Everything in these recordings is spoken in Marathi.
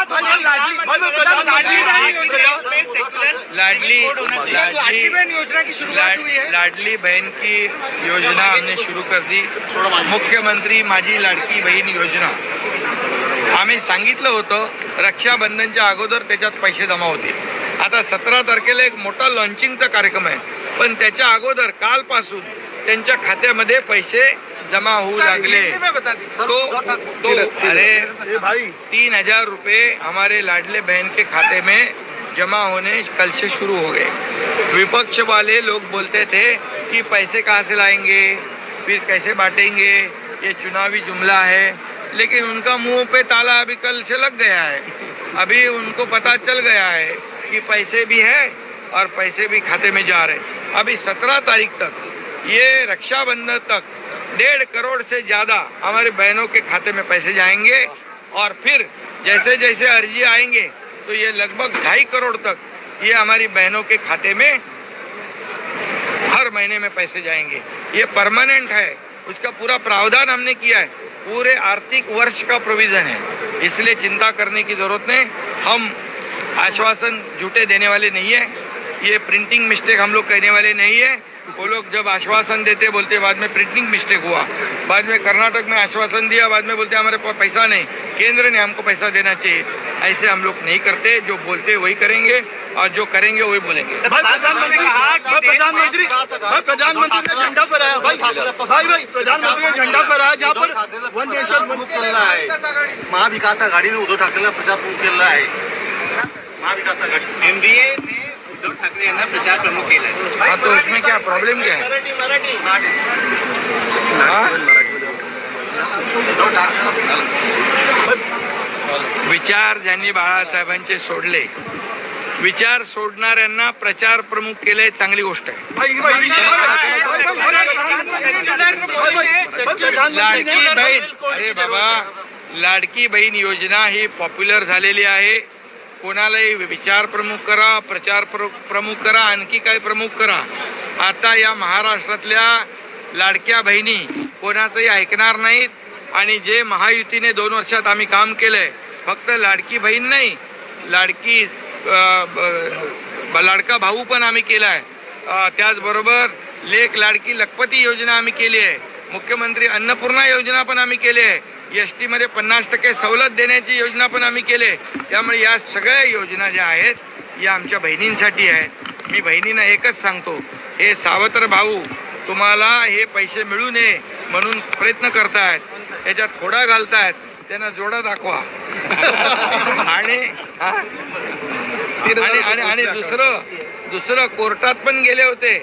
लाडली लाडली बहन योजना लाडली लाडली लाडली बहन योजना की शुरुआत हुई है लाड- लाडली बहन की योजना हमने शुरू कर दी. मुख्यमंत्री माझी लाडकी बहीण योजना. आम्ही सांगितलं होतं रक्षाबंधनच्या अगोदर त्याच्यात पैसे जमा होतील. आता सतरा तारखेला एक मोठा लॉन्चिंगचा कार्यक्रम आहे. पण त्याच्या अगोदर कालपासून त्यांच्या खात्यामध्ये पैसे जमा में बता तो तो अरे भाई। तीन हज़ार रुपये हमारे लाडले बहन के खाते में जमा होने कल से शुरू हो गए। विपक्ष वाले लोग बोलते थे कि पैसे कहाँ से लाएँगे फिर कैसे बांटेंगे ये चुनावी जुमला है। लेकिन उनका मुँह पे ताला अभी कल से लग गया है। अभी उनको पता चल गया है कि पैसे भी है और पैसे भी खाते में जा रहे अभी सत्रह तारीख तक ये रक्षाबंधन तक डेढ़ करोड़ से ज़्यादा हमारी बहनों के खाते में पैसे जाएँगे और फिर जैसे जैसे अर्जी आएँगे तो ये लगभग ढाई करोड़ तक ये हमारी बहनों के खाते में हर महीने में पैसे जाएँगे। ये परमानेंट है। उसका पूरा प्रावधान हमने किया है। पूरे आर्थिक वर्ष का प्रोविज़न है। इसलिए चिंता करने की ज़रूरत नहीं। हम आश्वासन झूठे देने वाले नहीं है। ये प्रिंटिंग मिस्टेक हम लोग कहने वाले नहीं है। वो लोग जब आश्वासन देते बोलते बाद में प्रिंटिंग मिस्टेक हुआ। बाद में कर्नाटक में आश्वासन दिया बाद में बोलते हमारे पास पैसा नहीं। केंद्र ने हमको पैसा देना चाहिए। ऐसे हम लोग नहीं करते। जो बोलते वही करेंगे और जो करेंगे वही बोलेंगे। भाई प्रधानमंत्री प्रधानमंत्री प्रधानमंत्री ने झंडा फहराया भाई। भाई भाई प्रधानमंत्री ने झंडा फहराया जहाँ पर वन नेशन वन केलेला आहे महाविकास आघाडीने उद्धव ठाकरेंना प्रचार प्रमुख केलेला आहे महाविकास आघाडी। एनडीए ने उद्धव ठाकरे यांना प्रचार प्रमुख केलाय हाँ तो उसमें क्या प्रॉब्लम क्या है हाँ? उद्धव ठाकरे विचार ज्यांनी बाळासाहेबांचे सोडले विचार सोडणाऱ्यांना प्रचार प्रमुख केले चांगली गोष्ट आहे भाई भाई भाई प्रधानमंत्री लाडकी ने बहीण अरे बाबा लाडकी बहीण योजना ही पॉप्युलर झालेली आहे कोणालाही विचार प्रमुख करा प्रचार प्र- प्रमुख करा आणखी काय प्रमुख करा. आता या महाराष्ट्रातल्या लाडक्या बहिणी कोणाचंही ऐकणार नाहीत आणि जे महायुतीने दोन वर्षात आम्ही काम केलंय फक्त लाडकी बहीण नाही लाडकी ब- ब- लाडका भाऊ पण आम्ही केला आहे त्याचबरोबर लेख लाडकी लखपती योजना आम्ही केली आहे. मुख्यमंत्री अन्नपूर्णा योजना पण आम्ही केली आहे. एस टीमध्ये पन्नास टक्के सवलत देण्याची योजना पण आम्ही केली त्यामुळे या सगळ्या योजना ज्या आहेत या आमच्या बहिणींसाठी आहेत. मी बहिणींना एकच सांगतो हे सावत्र भाऊ तुम्हाला हे पैसे मिळू नये म्हणून प्रयत्न करतायत. त्याच्यात खोडा घालतायत. त्यांना जोडा दाखवा. हा? आणि आणि दुसरं दुसरं कोर्टात पण गेले होते.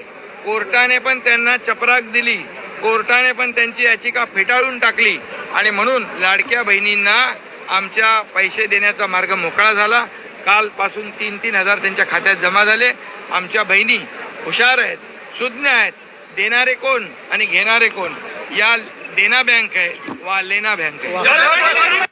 कोर्टाने पण त्यांना चपराक दिली. कोर्टाने पण त्यांची याचिका फेटाळून टाकली. आणि म्हणून लाडक्या बहिणींना आमच्या पैसे देण्याचा मार्ग मोकळा झाला. कालपासून तीन तीन हजार त्यांच्या खात्यात जमा झाले. आमच्या बहिणी हुशार आहेत सुज्ञ आहेत. देणारे कोण आणि घेणारे कोण? या देना बँक आहे वा लेना बँक आहे.